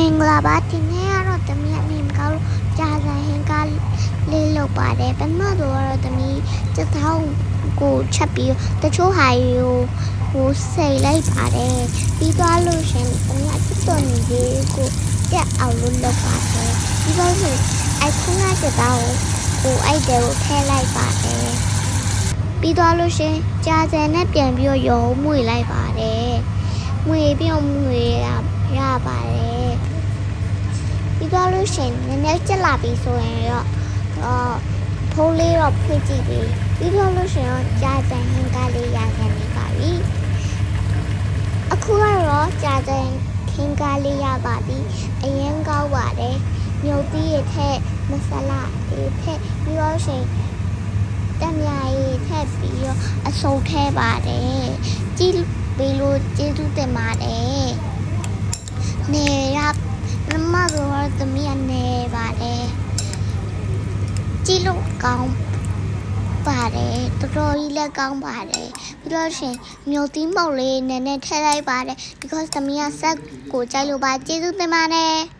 င်္ဂလာပါဒီနေ့ကတော့တမီးအနေမကောင်းလို့ကြာစံဟင်ကားလေးလုပ်ပါတယ်ပထမတော့ကတော့တမီးစက်ထောင်းကိုချက်ပြီးတချို့ဟာယူဟိုစိတ်လိုက်ပါတယ်ပြီးသွားလို့ရှင်တမီးအစ်တော်နေလေးကိုတက်အောင်လို့လုပ်ပါတယ်ပြီးတော့ဆိုအခုနကတောင်းကိုအဲ့တဲကိုထည့်လိုက်ပါတယ်ပြီးသွားလို့ရှင်ကြာစံနဲ့ပြန်ပြီးတော့ရုံမွေလိုက်ပါတယ်မွေပြီးတော့မွေရရပါတယ်ပြီးတော့ လို့ရှရင်နည်းနည်းကြက်လာပြီဆိုရင်တော့တော့ဖုံးလေးတော့ဖွင့်ကြည့်ပြီးပြီးတော့လို့ရှရင်တော့ကြာကြန်ဟင်ကားလေးရခံနေပါပြီအခုကတော့ကြာကြန်ဟင်ကားလေးရပါပြီအရင်ကောင်းပါတယ်မြုပ်သီးရထက်မဆလာတွေထက်ပြီးတော့ရှရင်တက်မြာရီထက်ပြီးတော့အစုံထဲပါတယ်ကြည့်ပြီးလို့ကျေးဇူးတင်ပါတယ်နေ ရနမကတော့သမီးအနေပါတယ်ကြည့်လို့ကောင်းပါတယ်တော်တော်ကြီးလည်းကောင်းပါတယ်ပြီးတော့ရှင်မြို့သီးမုတ်လေးနည်းနည်းထည့်လိုက်ပါတယ် because သမီးကဆက်ကိုကြိုက်လို့ပါကျေးဇူးတင်ပါတယ်